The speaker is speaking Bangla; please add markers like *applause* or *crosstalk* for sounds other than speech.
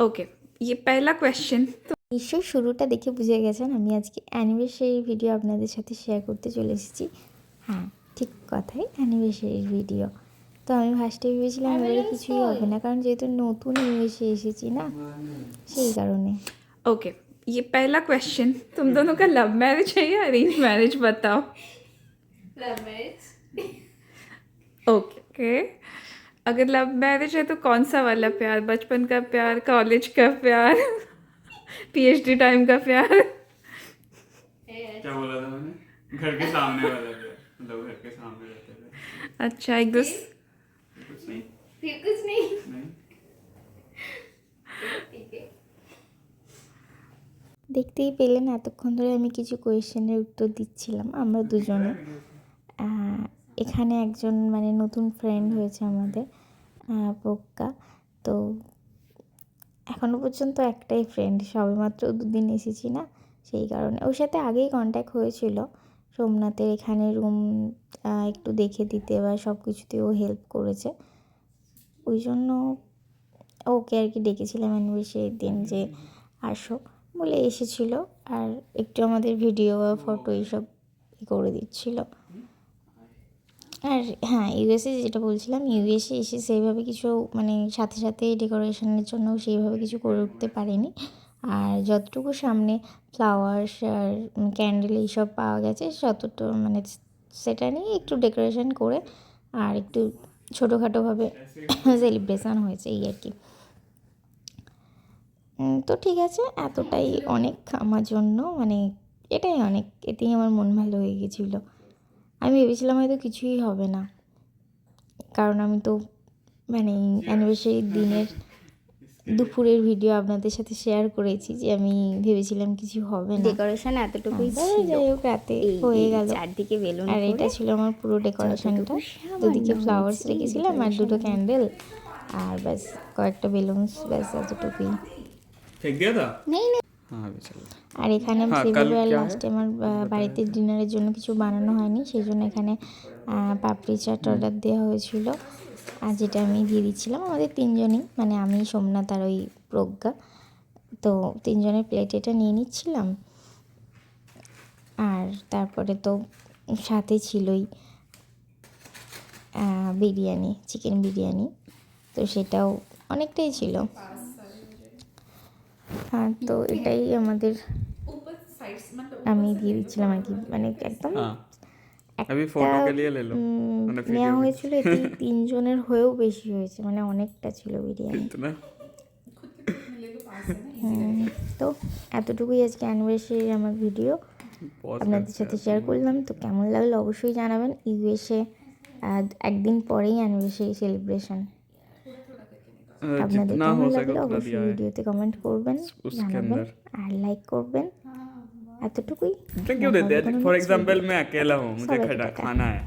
ओके ये पहला क्वेश्चन तो নিশ্চয়ই শুরুটা দেখে বুঝে গেছেন আমি আজকে অ্যানিভার্সারি ভিডিও আপনাদের সাথে শেয়ার করতে চলে এসেছি হ্যাঁ ঠিক কথাই অ্যানিভার্সারির ভিডিও তো আমি ফার্স্টে ভেবেছিলাম এবারে কিছুই হবে না কারণ যেহেতু নতুন ইউএসে এসেছি না সেই কারণে ओके ये पहला क्वेश्चन तुम दोनों का लव मैरिज है या अरेंज मैरिज बताओ लव मैरिज ओके ओके अगर लव मैरिज है तो कौन सा वाला प्यार बचपन का प्यार कॉलेज का प्यार पीएचडी टाइम का प्यार क्या बोला था मैंने घर के सामने वाला था मतलब घर के सामने रहते थे अच्छा एक दूसरे कुछ नहीं फिर कुछ नहीं नहीं ठीक है দেখতেই পেলেন এতক্ষণ ধরে আমি কিছু কোয়েশ্চেনের উত্তর দিচ্ছিলাম আমরা দুজনে আহ, এখানে একজন মানে নতুন ফ্রেন্ড হয়েছে আমাদের প্রজ্ঞা তো এখনও পর্যন্ত একটাই ফ্রেন্ড সবেমাত্র দুদিন এসেছি না, সেই কারণে। ওর সাথে আগেই কন্ট্যাক্ট হয়েছিল, সোমনাথের এখানে রুম একটু দেখে দিতে বা সব কিছুতে ও হেল্প করেছে। ওই জন্য ওকে আর কি ডেকেছিলাম অ্যানিভার্সারির দিন যে আসো বলে এসেছিল, আর একটু আমাদের ভিডিও বা ফটো এইসব করে দিচ্ছিল। আর হ্যাঁ ইউএসএ যেটা বলছিলাম ইউএসএ এসে সেইভাবে কিছু মানে সাথে সাথে ডেকোরেশনের জন্য সেইভাবে কিছু করে উঠতে পারিনি। আর যতটুকু সামনে ফ্লাওয়ার্স আর ক্যান্ডেল এইসব পাওয়া গেছে ততটুকু মানে সেটা নিয়ে একটু ডেকোরেশন করে আর একটু ছোটোখাটোভাবে সেলিব্রেশন হয়েছে এই আর কি। তো ঠিক আছে, এতটাই অনেক আমার জন্য মানে এটাই অনেক, এতেই আমার মন ভালো হয়ে গেছিল। আমি ভেবেছিলাম হয়তো কিছুই হবে না। কারণ আমি তো মানে অ্যানিভার্সারির দিনের দুপুরের ভিডিও আপনাদের সাথে শেয়ার করেছি যে আমি ভেবেছিলাম কিছু হবে না। ডেকোরেশন এতটুকুই হ্যাঁ, যাই হোক রাতে হয়ে গেল। চারদিকে বেলুন আর এটা ছিল আমার পুরো ডেকোরেশনটা দুদিকে ফ্লাওয়ার্স রেখেছিলাম আর দুটো ক্যান্ডেল আর ব্যাস কয়েকটা বেলুনস ব্যাস এতটুকুই। নেই আর এখানে সেগুলো লাস্টে আমার বাড়িতে ডিনারের জন্য কিছু বানানো হয়নি সেই জন্য এখানে পাপড়ি চাট অর্ডার দেওয়া হয়েছিল। আর যেটা আমি দিয়ে দিচ্ছিলাম আমাদের তিনজনই মানে আমি সোমনাথ আর ওই প্রজ্ঞা। তো তিনজনের প্লেট এটা নিয়ে নিচ্ছিলাম। আর তারপরে তো সাথে ছিলই বিরিয়ানি চিকেন বিরিয়ানি। তো সেটাও অনেকটাই ছিল। হ্যাঁ তো এটাই আমাদের আমি দিয়ে দিচ্ছিলাম আর কি মানে একদম নেওয়া হয়েছিল এটি *laughs* তিনজনের হয়েও বেশি হয়েছে মানে অনেকটা ছিল বিরিয়ানি হ্যাঁ, তো এতটুকুই আজকে অ্যানিভার্সারি আমার ভিডিও আপনাদের সাথে শেয়ার করলাম তো কেমন লাগল অবশ্যই জানাবেন। ইউএসএ একদিন পরেই অ্যানিভার্সারি সেলিব্রেশন আপনাদের जितना কেমন हो सके লাগলো उतना অবশ্যই दिया है ভিডিওতে কমেন্ট করবেন उसके জানাবেন अंदर। আর লাইক করবেন এতটুকুই तो क्यों देते हैं फॉर एग्जांपल मैं अकेला हूँ मुझे सड़क खड़ा पे खाना है